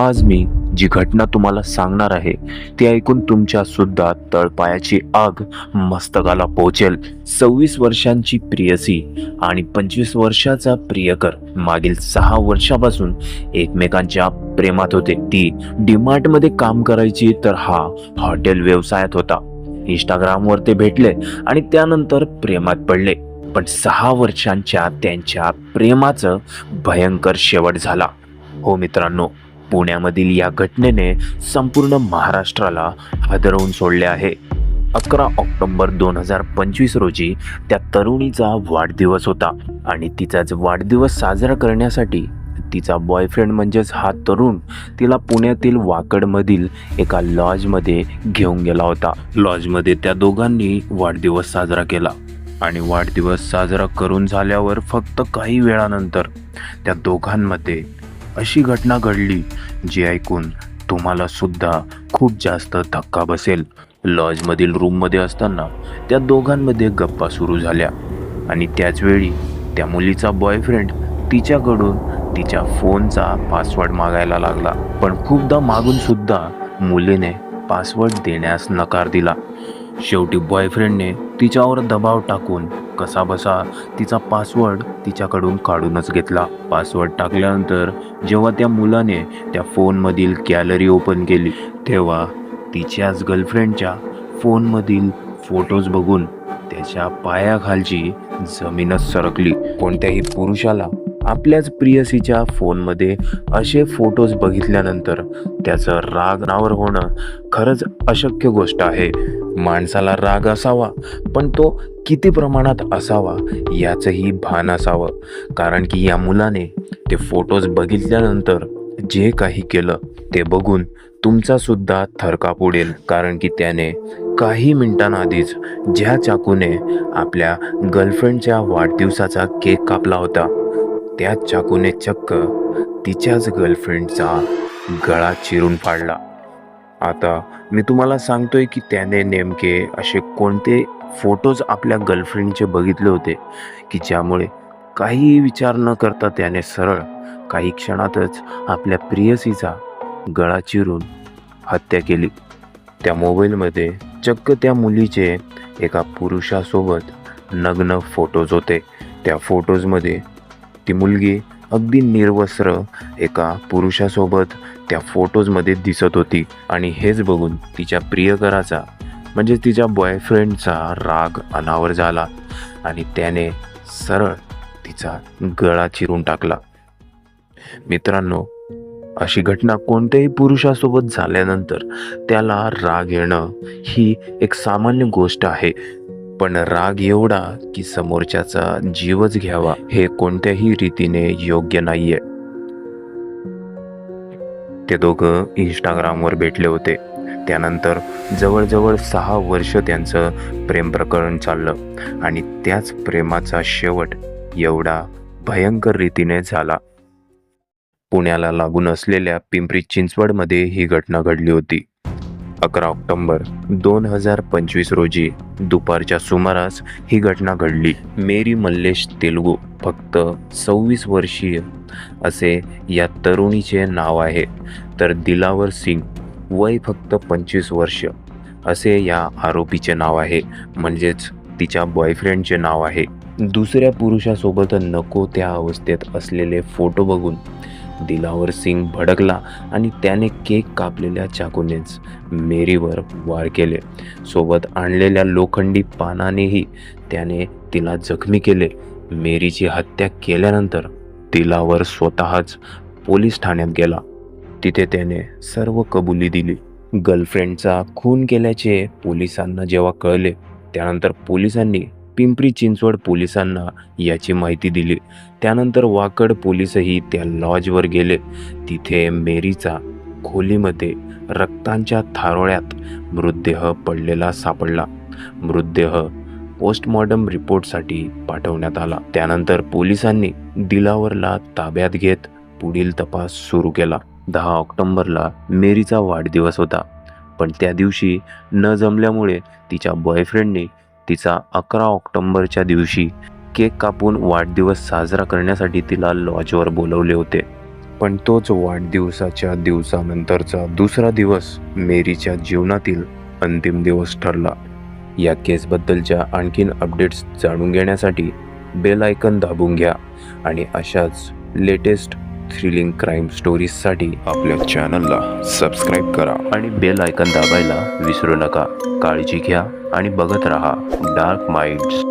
आज मी जी घटना तुम्हाला सांगणार आहे ती ऐकून तुमच्या सुद्धा तळपायाची आग मस्तकाला पोहोचेल सव्वीस वर्षांची प्रियसी आणि पंचवीस वर्षाचा प्रियकर मागील सहा वर्षापासून एकमेकांच्या प्रेमात होते. ती डिमार्टमध्ये काम करायची तर हा हॉटेल व्यवसायात होता. इंस्टाग्रामवर ते भेटले आणि त्यानंतर प्रेमात पडले. पण सहा वर्षांच्या त्यांच्या प्रेमाचं भयंकर शेवट झाला. हो मित्रांनो पुण्यामधील या घटनेने संपूर्ण महाराष्ट्राला हादरवून सोडले आहे. अकरा ऑक्टोंबर दोन हजार पंचवीस रोजी त्या तरुणीचा वाढदिवस होता आणि तिचाच वाढदिवस साजरा करण्यासाठी तिचा बॉयफ्रेंड म्हणजेच हा तरुण तिला पुण्यातील वाकडमधील एका लॉजमध्ये घेऊन गेला होता. लॉजमध्ये त्या दोघांनी वाढदिवस साजरा केला आणि वाढदिवस साजरा करून झाल्यावर फक्त काही वेळानंतर त्या दोघांमध्ये अशी घटना घडली जी ऐकून तुम्हाला सुद्धा खूप जास्त धक्का बसेल. लॉजमधील रूममध्ये असताना त्या दोघांमध्ये गप्पा सुरू झाल्या आणि त्याचवेळी त्या मुलीचा बॉयफ्रेंड तिच्याकडून तिच्या फोनचा पासवर्ड मागायला लागला. पण खूपदा मागून सुद्धा मुलीने पासवर्ड देण्यास नकार दिला. शेवटी बॉयफ्रेंडने तिच्यावर दबाव टाकून कसाबसा तिचा पासवर्ड तिच्याकडून काढूनच घेतला. पासवर्ड टाकल्यानंतर जेव्हा त्या मुलाने त्या फोनमधील गॅलरी ओपन केली तेव्हा तिच्याच गर्लफ्रेंडच्या फोनमधील फोटोज बघून त्याच्या पायाखालची जमीनच सरकली. कोणत्याही पुरुषाला आपल्याच प्रियसीच्या फोनमध्ये असे फोटोज बघितल्यानंतर त्याचं राग नावर होणं खरंच अशक्य गोष्ट आहे. माणसाला राग असावा पण तो किती प्रमाणात असावा याचंही भान असावं. कारण की या मुलाने ते फोटोज बघितल्यानंतर जे काही केलं ते बघून तुमचा सुद्धा थरकाप उडेल. कारण की त्याने काही मिनिटांआधीच ज्या चाकूने आपल्या गर्लफ्रेंडच्या वाढदिवसाचा केक कापला होता त्याच चाकूने चक्क तिच्याच गर्लफ्रेंडचा गळा चिरून फाडला. आता मी तुम्हाला सांगतोय की त्याने नेमके असे कोणते फोटोज आपल्या गर्लफ्रेंडचे बघितले होते की ज्यामुळे काहीही विचार न करता त्याने सरळ काही क्षणातच आपल्या प्रियसीचा गळा चिरून हत्या केली. त्या मोबाईलमध्ये चक्क त्या मुलीचे एका पुरुषासोबत नग्न फोटोज होते. त्या फोटोजमध्ये ती मुलगी अगदी निर्वस्त्र एका पुरुषासोबत त्या फोटोजमध्ये दिसत होती आणि हेच बघून तिच्या प्रियकराचा म्हणजे तिच्या बॉयफ्रेंडचा राग अनावर झाला आणि त्याने सरळ तिचा गळा चिरून टाकला. मित्रांनो अशी घटना कोणत्याही पुरुषासोबत झाल्यानंतर त्याला राग येणं ही एक सामान्य गोष्ट आहे. पण राग एवढा की समोरच्याचा जीवच घ्यावा हे कोणत्याही रीतीने योग्य नाहीये. ते दोघं इंस्टाग्रामवर भेटले होते. त्यानंतर जवळजवळ सहा वर्ष त्यांचं प्रेम प्रकरण चाललं आणि त्याच प्रेमाचा शेवट एवढा भयंकर रीतीने झाला. पुण्याला लागून असलेल्या पिंपरी चिंचवडमध्ये ही घटना घडली होती. अकरा ऑक्टोबर दोन हजार पंचवीस रोजी दुपारच्या सुमारास ही घटना घडली. मेरी मल्लेश तेलुगू फक्त सव्वीस वर्षीय असे या तरुणीचे नाव आहे. तर दिलावर सिंग वय फक्त पंचवीस वर्ष असे या आरोपीचे नाव आहे. म्हणजेच तिच्या बॉयफ्रेंडचे नाव आहे. दुसऱ्या पुरुषासोबत नको त्या अवस्थेत असलेले फोटो बघून दिलावर सिंग भडकला आणि त्याने केक कापलेल्या चाकूनेच मेरीवर वार केले. सोबत आणलेल्या लोखंडी पानानेही त्याने तिला जखमी केले. मेरीची हत्या केल्यानंतर दिलावर स्वतःच पोलीस ठाण्यात गेला. तिथे त्याने सर्व कबुली दिली. गर्लफ्रेंडचा खून केल्याचे पोलिसांना जेव्हा कळले त्यानंतर पोलिसांनी पिंपरी चिंचवड पोलिसांना याची माहिती दिली. त्यानंतर वाकड पोलीसही त्या लॉजवर गेले. तिथे मेरीचा खोलीमध्ये रक्तांच्या थारोळ्यात मृतदेह पडलेला सापडला. मृतदेह पोस्टमॉर्टम रिपोर्टसाठी पाठवण्यात आला. त्यानंतर पोलिसांनी दिलावरला ताब्यात घेत पुढील तपास सुरू केला. दहा ऑक्टोंबरला मेरीचा वाढदिवस होता. पण त्या दिवशी न जमल्यामुळे तिच्या बॉयफ्रेंडने तिचा अकरा ऑक्टोंबरच्या दिवशी केक कापून वाढदिवस साजरा करण्यासाठी तिला लॉजवर बोलवले होते. पण तोच वाढदिवसाच्या दिवसानंतरचा दुसरा दिवस मेरीच्या जीवनातील अंतिम दिवस ठरला. या केसबद्दलच्या आणखीन अपडेट्स जाणून घेण्यासाठी बेल आयकन दाबून घ्या आणि अशाच लेटेस्ट थ्रिलिंग क्राईम स्टोरीजसाठी आपल्या चॅनलला सबस्क्राईब करा आणि बेल आयकन दाबायला विसरू नका. काळजी घ्या आणि बघत रहा. Dark minds